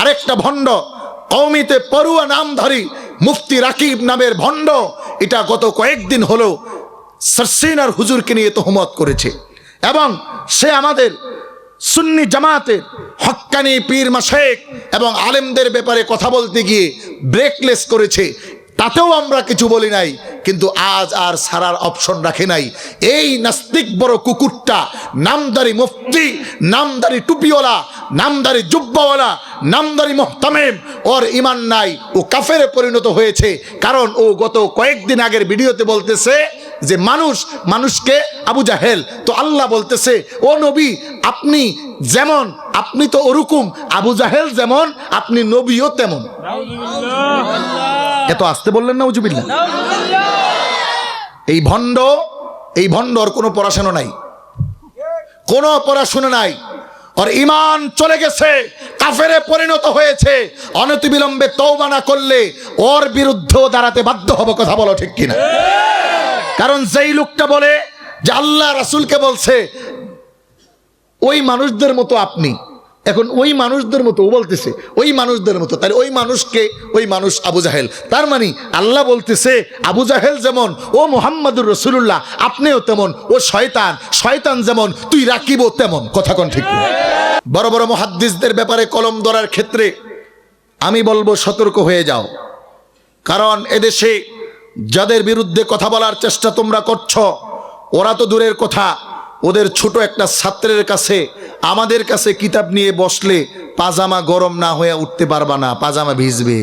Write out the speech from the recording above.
আরেকটা ভণ্ড কৌমিতে পড়ুয়া নামধারী মুফতি রাকিব নামের ভণ্ড। এটা গত কয়েকদিন হলো সরসিনার হুজুরকে নিয়ে তোহমত করেছে। এবং সে আমাদের সুন্নি জামাতের হক্কানি পীর মাশেক এবং আলেমদের ব্যাপারে কথা বলতে গিয়ে ব্রেকলেস করেছে। তাতেও আমরা কিছু বলি নাই, কিন্তু আজ আর সারার অপশন রাখে নাই। এই নাস্তিক বড় কুকুরটা নামদারি মুফতি নামদারি টুপিওয়ালা নামদারি জুব্বাওয়ালা, নামদারি মোহতামেম। ওর ইমান নাই, ও কাফেরে পরিণত হয়েছে। কারণ ও গত কয়েকদিন আগের ভিডিওতে বলতেছে যে, মানুষ মানুষকে আবু জাহেল, তো আল্লাহ বলতেছে, ও নবী, আপনি যেমন, আপনি তো ওরকম, আবু জাহেল যেমন, আপনি নবীও তেমন। এত আসতে বললেন না উজুবিল্লা এই ভণ্ড, এই ভণ্ডর কোনো পড়াশোনা নাই। কোনো পড়াশোনা নাই। ওর ইমান চলে গেছে, কাফেরে পরিণত হয়েছে। অনতিবিলম্বে তৌবা না করলে ওর বিরুদ্ধেও দাঁড়াতে বাধ্য হব, কথা বলো ঠিক কিনা? কারণ যেই লোকটা বলে যে আল্লাহ রাসুলকে বলছে, ওই মানুষদের মতো আপনি। এখন ওই মানুষদের মতো ও বলতেছে, ওই মানুষদের মতো। তাহলে ওই মানুষকে ওই মানুষ আবু জাহেল। তার মানে আল্লাহ বলতেছে, আবু জাহেল যেমন, ও মোহাম্মদুর রসুল্লাহ আপনিও তেমন, ও শয়তান শয়তান যেমন, তুই রাখিবও তেমন। কথা কোন ঠিক বড় বড় মহাদ্দিসদের ব্যাপারে কলম ধরার ক্ষেত্রে আমি বলব সতর্ক হয়ে যাও। কারণ এদেশে যাদের বিরুদ্ধে কথা বলার চেষ্টা তোমরা করছ, ওরা তো দূরের কথা। ওদের ছোট একটা ছাত্রের কাছে, আমাদের কাছে কিতাব নিয়ে বসলে পাজামা গরম না হয়ে উঠতে পারবা না, পাজামা ভিজবে।